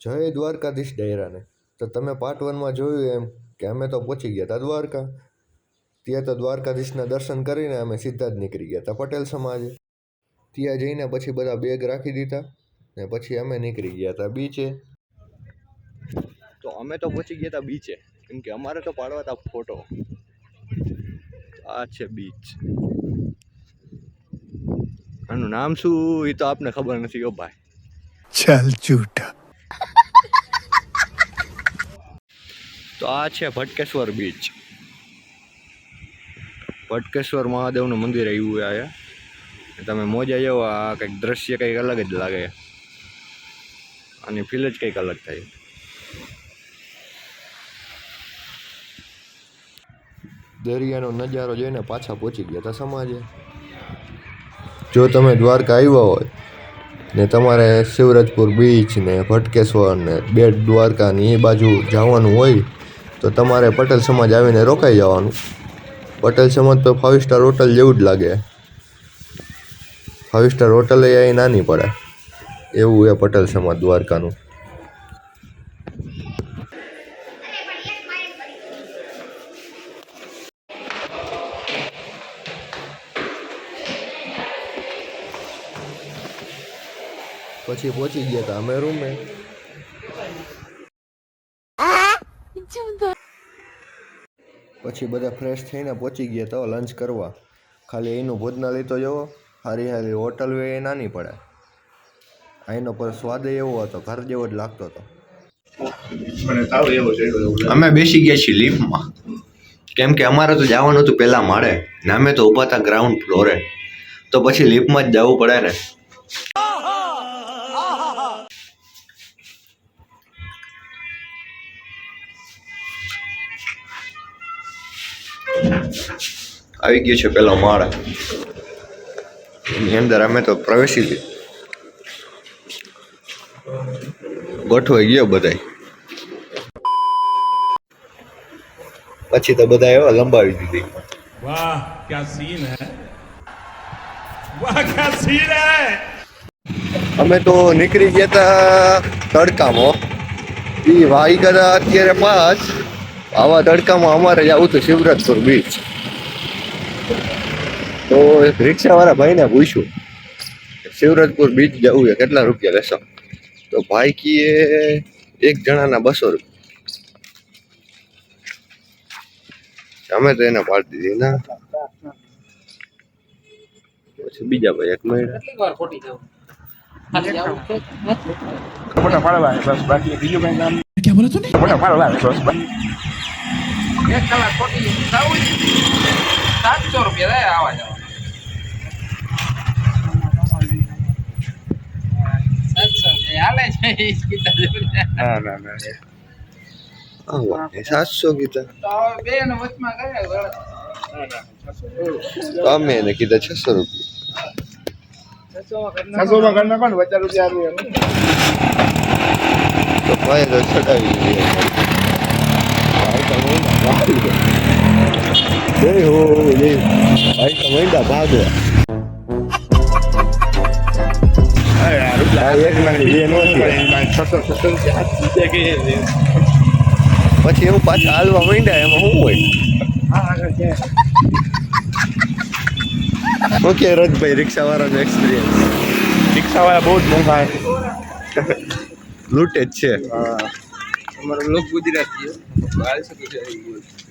જય દ્વારકાધીશ ડાયરાને તો તમે પાર્ટ વનમાં જોયું એમ કે અમે તો પહોંચી ગયા હતા દ્વારકા. ત્યાં તો દ્વારકાધીશના દર્શન કરીને અમે સીધા જ નીકળી ગયા હતા પટેલ સમાજે. ત્યાં જઈને પછી બધા બેગ રાખી દીધા ને પછી અમે નીકળી ગયા હતા બીચે તો અમે તો પહોંચી ગયા હતા બીચે કેમ કે અમારે તો પાડવા હતા ફોટો આ છે બીચ આનું નામ શું એ તો આપને ખબર નથી ઓ ભાઈ. ચાલ ચૂટા તો આ છે ભટકેશ્વર બીચ ભટકેશ્વર મહાદેવનું મંદિર આવ્યું અહીંયા. તમે મોજા જાઓ આ કંઈક દ્રશ્ય કંઈક અલગ જ લાગે. અને ફીલ જ કંઈક અલગ થાય. દરિયાનો નજારો જોઈને પાછા પહોંચી ગયા હતા સમાજે. જો તમે દ્વારકા આવ્યા હોય ને તમારે શિવરાજપુર બીચ ને ભટકેશ્વર ને બેટ દ્વારકા ને એ બાજુ જવાનું હોય, તો તમારે પટેલ સમાજ આવીને રોકાઈ જવાનું. પટેલ સમાજ તો ફાઇવ સ્ટાર હોટલ જેવું જ લાગે. ફાઇવ સ્ટાર હોટલ એ નાની પડે. એવું એ પટેલ સમાજ દ્વારકાનું. પછી પહોંચી ગયા હતા અમે રૂમે. પછી બધા ફ્રેશ થઈને પહોંચી ગયા હતા લંચ કરવા. ખાલી એનું ભોજનાલય તો જવો હારી હારી હોટલ એ નાની પડે. અહીંનો પર સ્વાદ એવો હતો ઘર જેવો જ લાગતો હતો. અમે બેસી ગયા છીએ લિફ્ટમાં કેમ કે અમારે તો જવાનું હતું પહેલાં માળે ને અમે તો ઊભા હતા ગ્રાઉન્ડ ફ્લોરે તો પછી લિફ્ટમાં જ જવું પડે ને. આવી ગયો છે પેલો માળ. એની અંદર અમે તો પ્રવેશી લીધું ગોઠવાઈ ગયો બધાય. પછી તો બધા એવા લંબાવી દીધી. અમે તો નીકળી ગયા હતા તડકામાં. એ વાઈ ગયા અત્યારે પાંચ. આવા તડકામાં અમારે જ આવું હતું શિવરાજપુર બીચ તો રિક્ષાવાળા ભાઈને પૂછ્યું શિવરાજપુર બીચ જવું છે કેટલા રૂપિયા લેશો? તો ભાઈ કીએ એક જણાના બસો રૂપિયા. અમે તો એને પાડી દીધી. ના. પછી બીજા ભાઈ એક મળ્યા. સાતસો રૂપિયા થાય આવા જવા. સાતસો કીધા અમે એને કીધા છસો રૂપિયા. છસો માં ઘર નાખો ને પચાસ તો ભાઈ ચડાવી એમાં છસો છસો રૂપિયા હાથ રૂપિયા કે પછી એવું પાછા હાલવા માંડ્યા એમાં શું હોય? હા આગળ છે ઓકે રજભાઈ રિક્ષાવાળાનો એક્સપિરિયન્સ રિક્ષાવાળા બહુ જ મોંઘા લૂંટે જ છે. હા અમારો લોક ગુજરાતી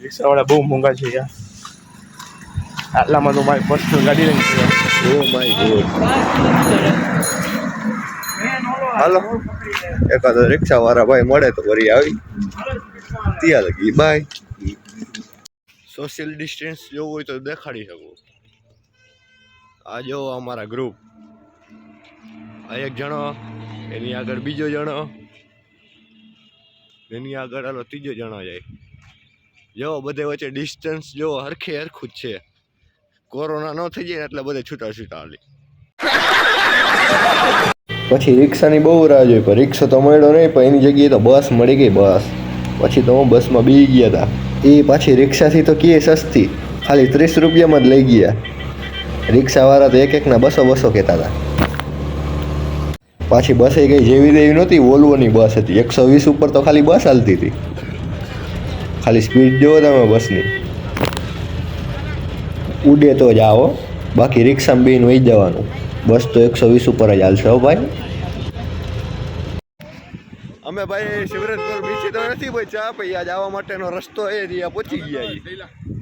રિક્ષાવાળા બહુ મોંઘા છે યાર. આટલામાં તો મારી પર્સનલ ગાડી લઈને છે. ગોડ હાલો. એકાદો રિક્ષાવાળા ભાઈ મળે તો વરી આવી. ત્યાં લગી બાય. સોશિયલ ડિસ્ટન્સ જોવું હોય તો દેખાડી શકું. આ જો અમારા ગ્રુપ આ એક જણો, એની આગળ બીજો જણો. એની આગળ આલો ત્રીજો જણો જાય. જો, બધે વચ્ચે ડિસ્ટન્સ જો હરખે હરખું જ છે. કોરોના ન થઈ જાય એટલે બધે છૂટા છૂટા હાલી. પછી રિક્ષાની બહુ રાહ જોઈ, પણ રિક્ષો તો મળ્યો નહીં, પણ એની જગ્યાએ તો બસ મળી ગઈ બસ. પછી તો હું બસમાં બી ગયા હતા એ પાછી રિક્ષાથી તો કીએ સસ્તી, ખાલી ત્રીસ રૂપિયામાં જ લઈ ગયા. રિક્ષાવાળા તો એક એકના બસો બસો કહેતા હતા પાછી બસ એ કંઈ જેવી તેવી નહોતી, વોલ્વોની બસ હતી. એકસો વીસ ઉપર તો ખાલી બસ હાલતી હતી. ખાલી સ્પીડ જુઓ તમે બસની. ઉડે તો જ આવો. બાકી રિક્ષામાં બેન વહી જવાનું. બસ તો એકસો વીસ ઉપર જ હાલશે હો ભાઈ. અમે ભાઈ શિવરાજપુર બીચે તો નથી ચા ભાઈ આ જવા માટેનો રસ્તો એ ત્યાં પહોંચી ગયા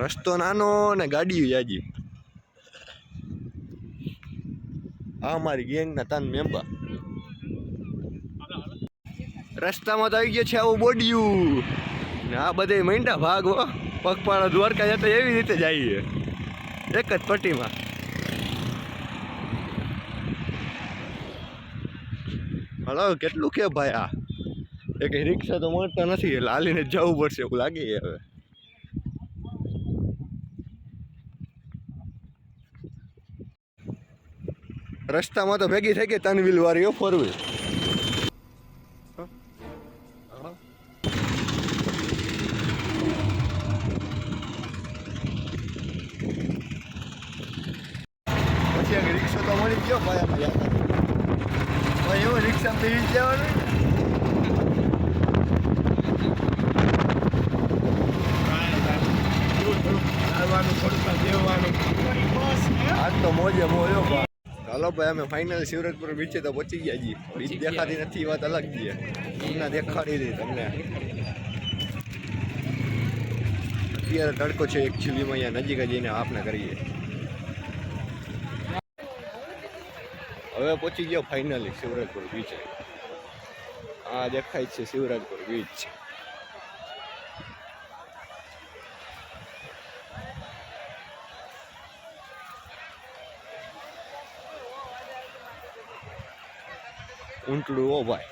રસ્તો નાનો ને ગાડીઓ જાજી. આ અમારી ગેંગના તન મેમ્બર રસ્તામાં તો આવી ગયો છે આવું બોડિયું. ને આ બધે મૈંડા ભાગ હો. પગપાળા દ્વારકા જતા એવી રીતે જઈએ. એક જ પટ્ટીમાં. હલો, કેટલું કે ભાઈ આ? એક રિક્ષા તો મળતા નથી, એટલે હાલીને જવું પડશે એવું લાગે હવે. રસ્તામાં તો ભેગી થઈ ગઈ ત્રણ વ્હીલ વાળી ફોર વ્હીલ પછી આગળ રિક્ષો તો મળી ગયો ભાઈ ભાઈ એવો રિક્ષા પીવી જવાનું? આજ તો મોજે મોજો ચાલો ભાઈ અમે ફાઇનલ શિવરાજપુર બીચે તો પહોંચી ગયા છીએ. બીચ દેખાતી નથી વાત અલગ છે. એમના દેખાડી હતી તમને. અત્યારે તડકો છે એકચ્યુઅલીમાં અહીંયા નજીક જઈને આપને કરીએ. હવે પહોંચી ગયો ફાઇનલી શિવરાજપુર બીચે આ દેખાય છે શિવરાજપુર બીચ ઊંટડું ઓ ભાઈ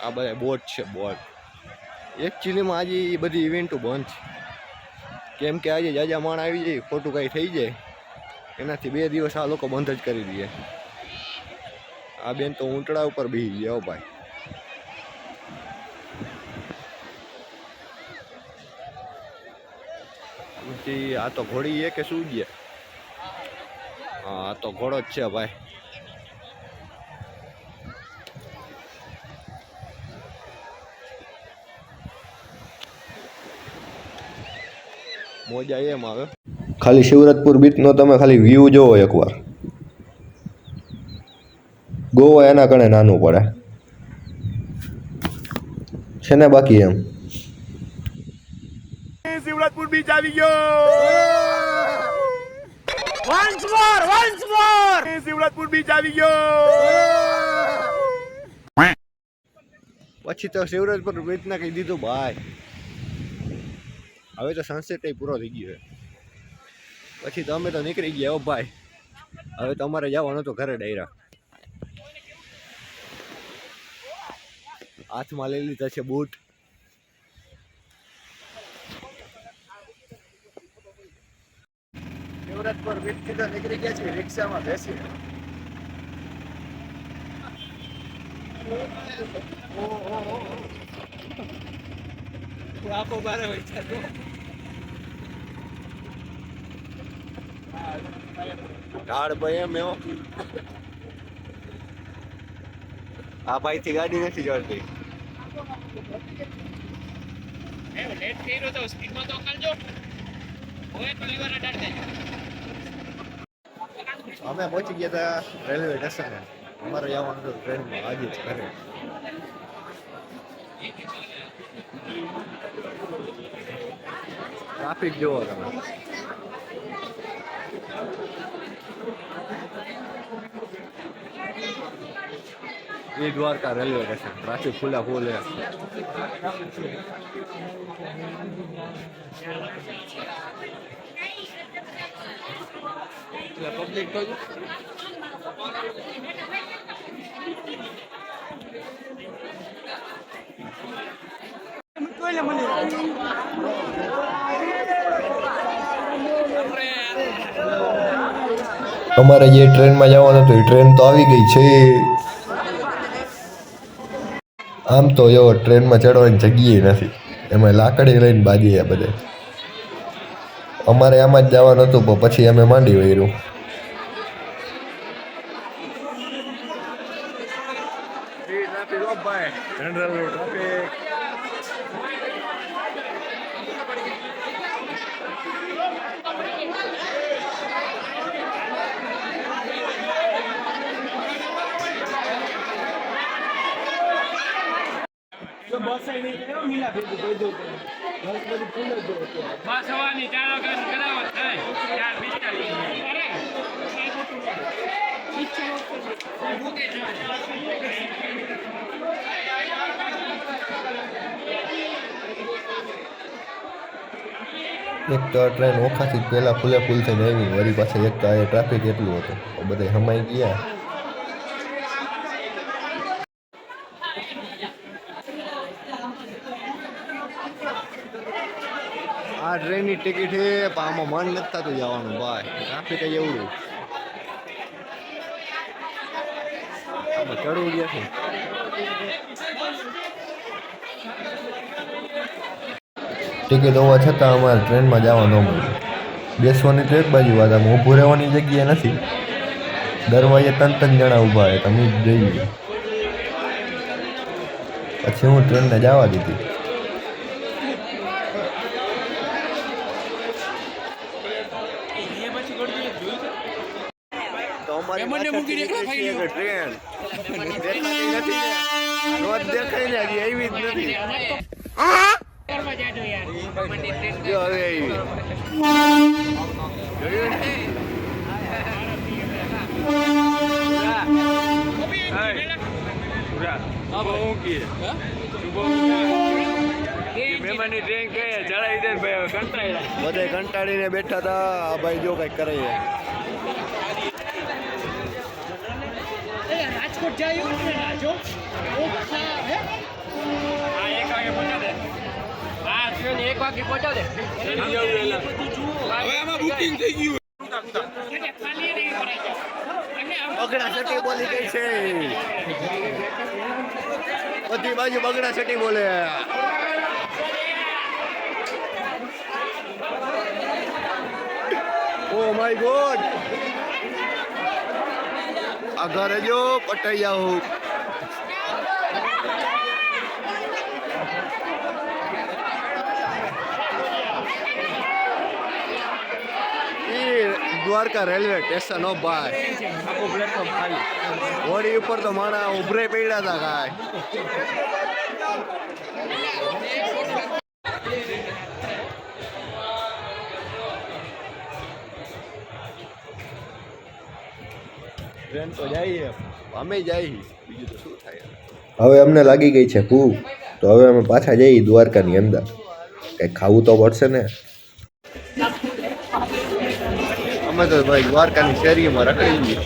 આ બધા બોટ છે, બોટ. એકચ્યુઅલીમાં આજે એ બધી ઇવેન્ટો બંધ છે. કેમ કે આજે જાજા માણ આવી જાય, ખોટું કાંઈ થઈ જાય. એનાથી બે દિવસ આ લોકો બંધ જ કરી દે. આ બેન તો ઊંટડા ઉપર બેસી ગયા ભાઈ. પછી આ તો ઘોડી એ કે શું છે? હા તો ઘોડો જ છે ભાઈ. મોજા એમ આવે. ખાલી શિવરાજપુર બીચનો તમે ખાલી વ્યૂ જોવો એકવાર. ગોવા એના કણે નાનું પડે. છે ને બાકી એમ? શિવરાજપુર બીચ આવી ગયો. Once more once more Shivrajpur beach આવી ગયો. પછી તો શિવરાજપુર રીતના કહી દીધું ભાઈ હવે તો સનસેટ પૂરો થઈ ગયો પછી તો અમે તો નીકળી ગયા હો ભાઈ હવે તો અમારે જવાનું તો ઘરે ડાયરા. હાથમાં લઈ લીધા છે બૂટ. શિવરાજપુર બીચથી તો નીકળી ગયા છે રિક્ષામાં બેસી ઢાળ ભાઈ એમ એવો. આ ભાઈ થી ગાડી નથી ચડતી અમે પહોંચી ગયા હતા રેલવે સ્ટેશને. અમારે જવાનું હતું ટ્રેનમાં, આજે જ ઘરે. ટ્રાફિક જોવો તમે. એ દ્વારકા રેલવે સ્ટેશન, ટ્રાફિક ખુલ્લા ફૂલ હે અમારે જે ટ્રેનમાં જવાનું હતું એ ટ્રેન તો આવી ગઈ છે. આમ તો એવો ટ્રેનમાં ચડવાની જગ્યાએ નથી. એમાં લાકડી લઈને બાજી બધે. અમારે આમાં જ જવાનું હતું, પણ પછી અમે માંડી વળ્યું બસ હવાની ચાલો કામ કરાવો થાય. ચાર પિસ્તાલીસ અરે એક તો ટ્રેન ઓખાથી પહેલાં ફૂલે ફૂલ થઈને આવી વળી પાસે એક તો આ ટ્રાફિક એટલું હતું. બધા હમાઈ ગયા. ટ્રેનની ટિકિટ છે, પણ આમાં મન નથી થતું જવાનું, ભાઈ. ટ્રાફિક એવું આમાં ચડવું ગયા છે? ટિકિટ હોવા છતાં અમારે ટ્રેનમાં જવા ન મળ્યું બેસવાની તો એક બાજુ વાત, આમ ઊભું રહેવાની જગ્યા નથી. દરવાજે ત્રણ ત્રણ જણા ઊભા હોય તમે જઈ પછી હું ટ્રેનને જવા દીધી તો અમારી પાછળથી નીકળી છે એક ટ્રેન દેખાતી નથી ને. રોજ દેખાય ને હજી આવી જ નથી જો હવે આવી જોયું ને? મહેમાનની ટ્રેન કહે ચડાવી દે ભાઈ કંટાળ્યા બધા કંટાળીને બેઠા હતા આ ભાઈ જો કંઈક કરે છે. આ એક વાગે પહોંચાડે આ ટ્રેન એક વાગે પહોંચાડે હવે આમાં બુકિંગ થઈ ગયું. બગડા છટી બોલી ગઈ છે? બધી બાજુ બગડા છટી બોલે. Oh my god. આ ઘરે જો પટૈયા જાઉં દ્વારકા રેલવે સ્ટેશન ઓ ભાઈ આખો પ્લેટફોર્મ ખાલી હોડી ઉપર તો માણા ઉભરે પડ્યા હતા કાંઈ. ટ્રેન તો જઈએ અમે જઈએ બીજું તો શું થાય? હવે અમને લાગી ગઈ છે કૂ તો હવે અમે પાછા જઈએ દ્વારકાની અંદર. કંઈક ખાવું તો પડશે ને. અમે તો ભાઈ દ્વારકાની શેરીમાં રખડી ગઈ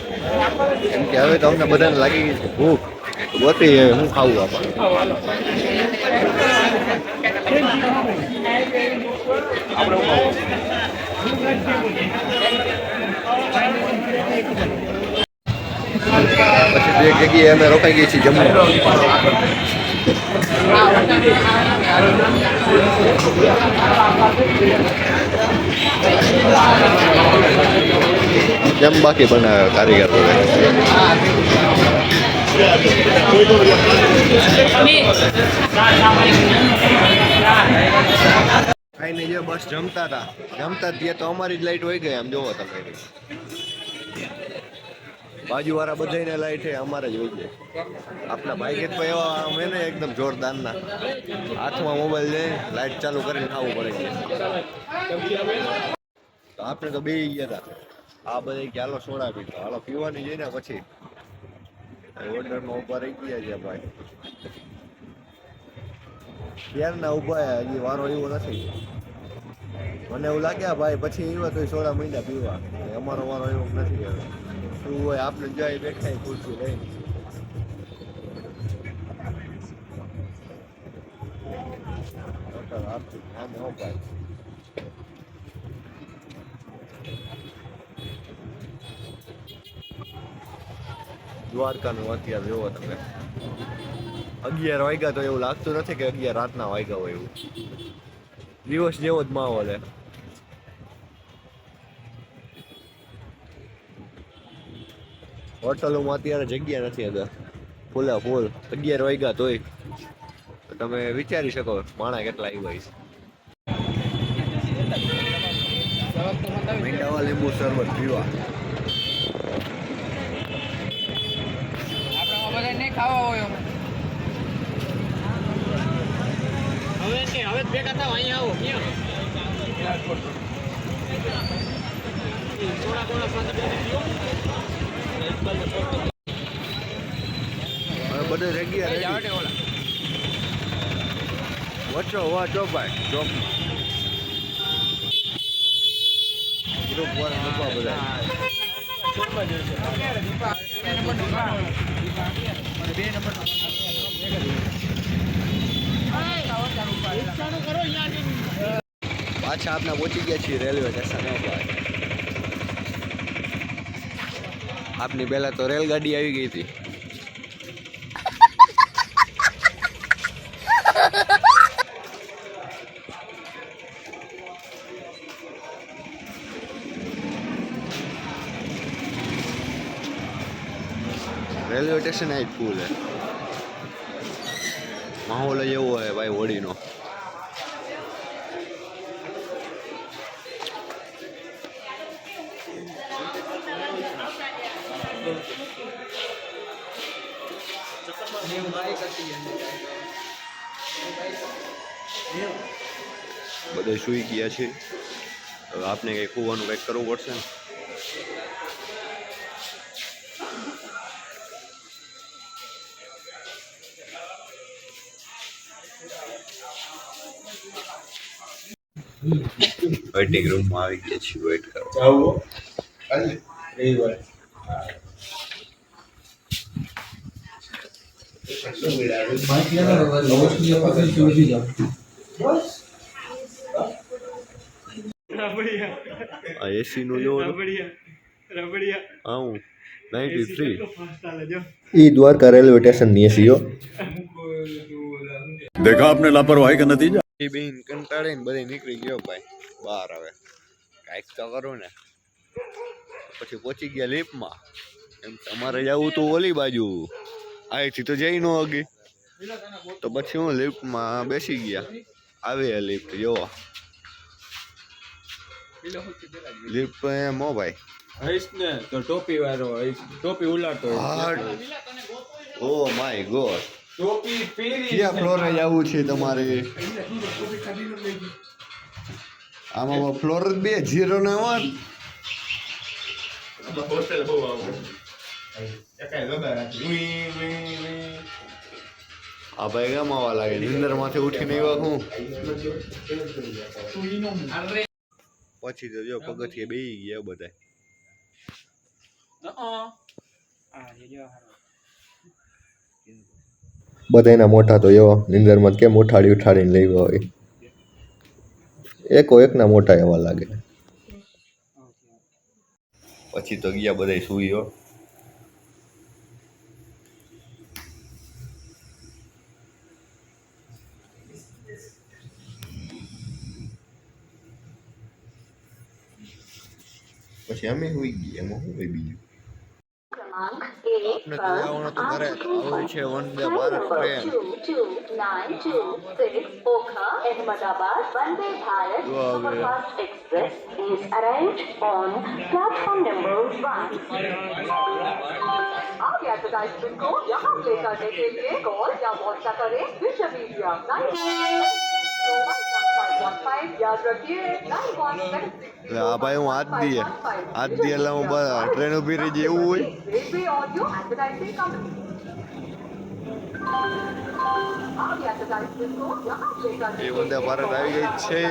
કેમ કે હવે તો અમને બધાને લાગી ગઈ છે ભૂખ. ગોતી હું ખાવું આપણે. પછી જે જગ્યાએ અમે રોકાઈ ગઈ છીએ જમવા. જેમ બાકી બનાવ્યો કારીગરો ખાઈને જે બસ જમતા હતા. જમતા ત્યાં તો અમારી જ લાઈટ હોય ગઈ આમ જોવો તમે. બાજુવાળા બધાને લાઈટ છે, અમારે જ હોય છે આપણા ભાઈ તો એવા આમ હે ને, એકદમ જોરદારના. હાથમાં મોબાઈલ લઈ લાઈટ ચાલુ કરીને ખાવું પડે. છે આપણે તો બે ગયા હતા. આ બધા કે હાલો સોડા પીતો હાલો પીવાની જઈને પછી. ઓર્ડરમાં ઊભા રહી ગયા છે ભાઈ. ક્યારના છે, હજી વારો એવો નથી. મને એવું લાગે ભાઈ પછી એવા તો સોડા મહિના પીવા. અમારો વારો એવો નથી શું હોય આપણે જાય બેઠા ખુરશી હોટલ આપતી આમ ભાઈ દ્વારકાનું અત્યારે જોવો તમે. અગિયાર વાગ્યા તો એવું લાગતું નથી કે અગિયાર રાતના વાગ્યા હોય એવું. દિવસ જેવો જ માહોલ હે હોટલોમાં અત્યારે જગ્યા નથી અગર ફૂલા ફૂલ અગિયાર વાગ્યા તોય તો તમે વિચારી શકો માણા કેટલા આવ્યા છે મીંડાવા લીંબુ શરબત પીવા. આપણે બધા અહીંયા. ખાવા થોડા એમ. હવે બધું રેગ્યુલર રેડી. વચો ચોપાય ચોપ ગ્રુપ વાળા પાછા આપને પહોંચી ગયા છીએ રેલવે સ્ટેશન આપની પહેલાં તો રેલગાડી આવી ગઈ હતી. સ્ટેશન આ ફૂલ માહોલ જ એવો હે ભાઈ હોળીનો. બધે સુઈ ગયા છે. હવે આપને કંઈક ખોવાનું કંઈક કરવું પડશે ને? વેઇટિંગ રૂમમાં આવી ગયા છીએ વેઇટ કરવા આ એસી નું જોવો હા હું નાઇન્ટી થ્રી ઈ દ્વારકા રેલવે સ્ટેશન ની એસીઓ देखा आपने लापरवाही का नतीजा એ બેન કંટાળીને બધે નીકળી ગયો ભાઈ. બહાર હવે. કાંઈક તો કરો ને. પછી પહોંચી ગયા લીપમાં એમ તમારે જવું તો ઓલી બાજુ. અહીંથી તો જઈ ન હગી. તો પછી હું લિફ્ટમાં બેસી ગયા. આવે લિફ્ટ જોવો. લિફ્ટ એમ હો ભાઈ. હઈશ ને તો ટોપી વાળો ટોપી ઉલાડતો ઓ માય ગોડ. ટોપી પહેરી કયા ફ્લોરે જવું છે તમારે? આમાં ફ્લોર જ બે જીરો ને વન. આ ભાઈ આવવા લાગે? નિંદરમાંથી ઉઠીને એવા હું. પછી તો જો પગથિયે બેહી ગયા બધા. બધાના મોટા તો એવા, નિંદરમાં કેમ ઉઠાડી ઉઠાડીને લઈ હોય? એકો એકના મોટા એવા લાગે. પછી તો ગયા બધા સુઈ ગયો પછી અમે સુઈ ગયા, એમાં શું બીજું? આપને તો જવાનું તો ઘરે આવું છે Vande Bharat train Ahmedabad Vande Bharat જો હવે Superfast Express is arrived on platform number one. आप एडवर्टाइजमेंट को यहाँ प्ले करने के लिए कॉल या व्हाट्सएप करें विश्व media Iya, apa yang adi ya? Adi yang lama bala tren ubi ini udah parah lagi kece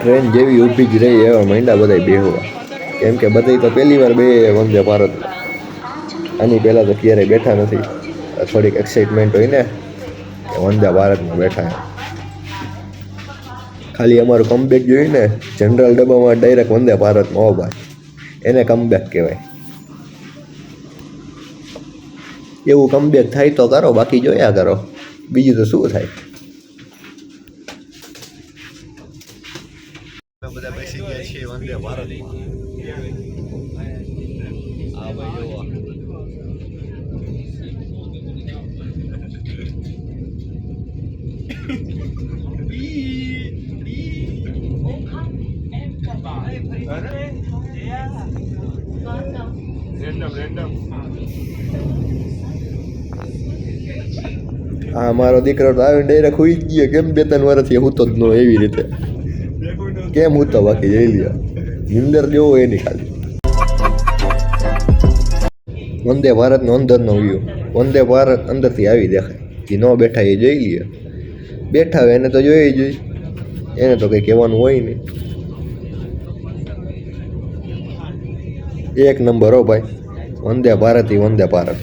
train જેવી ઊભી જ રહી એવા મંડા બધા બેહવા કેમ કે બધા તો પહેલી વાર બે વંદે ભારત. આની પહેલાં તો ક્યારેય બેઠા નથી. થોડીક એક્સાઇટમેન્ટ હોય ને, કે વંદે ભારતમાં બેઠા. ખાલી અમારું કમબેક જોયું ને જનરલ ડબ્બામાં ડાયરેક્ટ વંદે ભારતમાં હો ભાઈ. એને કમબેક કહેવાય. એવું કમબેક થાય તો કરો, બાકી જોયા કરો. બીજું તો શું થાય બધા બેસી ગયા છીએ વંદે આ જોવો. આ મારો દીકરો તો આવીને ડાયરેક્ટ હોઈ જ ગયો. કેમ બે ત્રણ વર્ષથી હું તો જ ન એવી રીતે. કેમ હું તો બાકી જઈ લ્યો? નિંદર જેવો એની ખાલી. વંદે ભારતનો અંદરનો વ્યૂ વંદે ભારત અંદરથી આવી દેખાય. જે ન બેઠા એ જોઈ લ્યો બેઠા હોય એને તો જોઈ જોઈ એને તો કંઈ કહેવાનું હોય નહીં. એક નંબર હો ભાઈ. વંદે ભારત. ઈ વંદે ભારત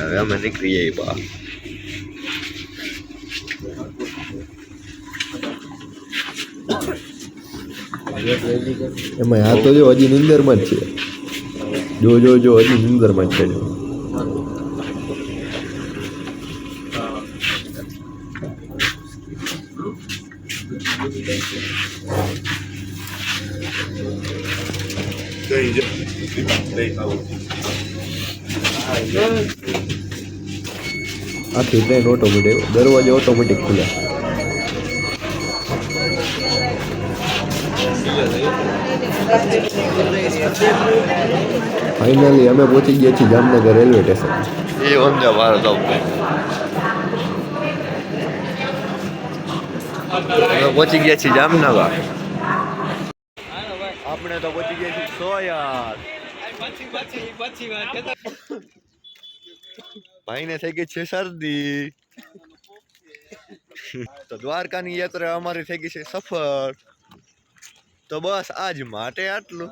હવે અમે નીકળી જઈએ બહાર. એમાં આ તો જો હજી નિંદરમાં જ છે. જો જો જો, હજી નિંદરમાં જ છે જો. આખી ટ્રેન ઓટોમેટિક દરવાજો ઓટોમેટિક ખુલે. ફાઇનલી અમે પહોંચી ગયા છીએ જામનગર રેલવે સ્ટેશન. એ વંદે ભારત અમે પહોંચી ગયા છીએ જામનગર. આપણે તો પહોંચી ગયા છીએ સોયાર. ભાઈને થઈ ગઈ છે શરદી. તો દ્વારકાની યાત્રા અમારી થઈ ગઈ છે સફળ. તો બસ આજ માટે આટલું.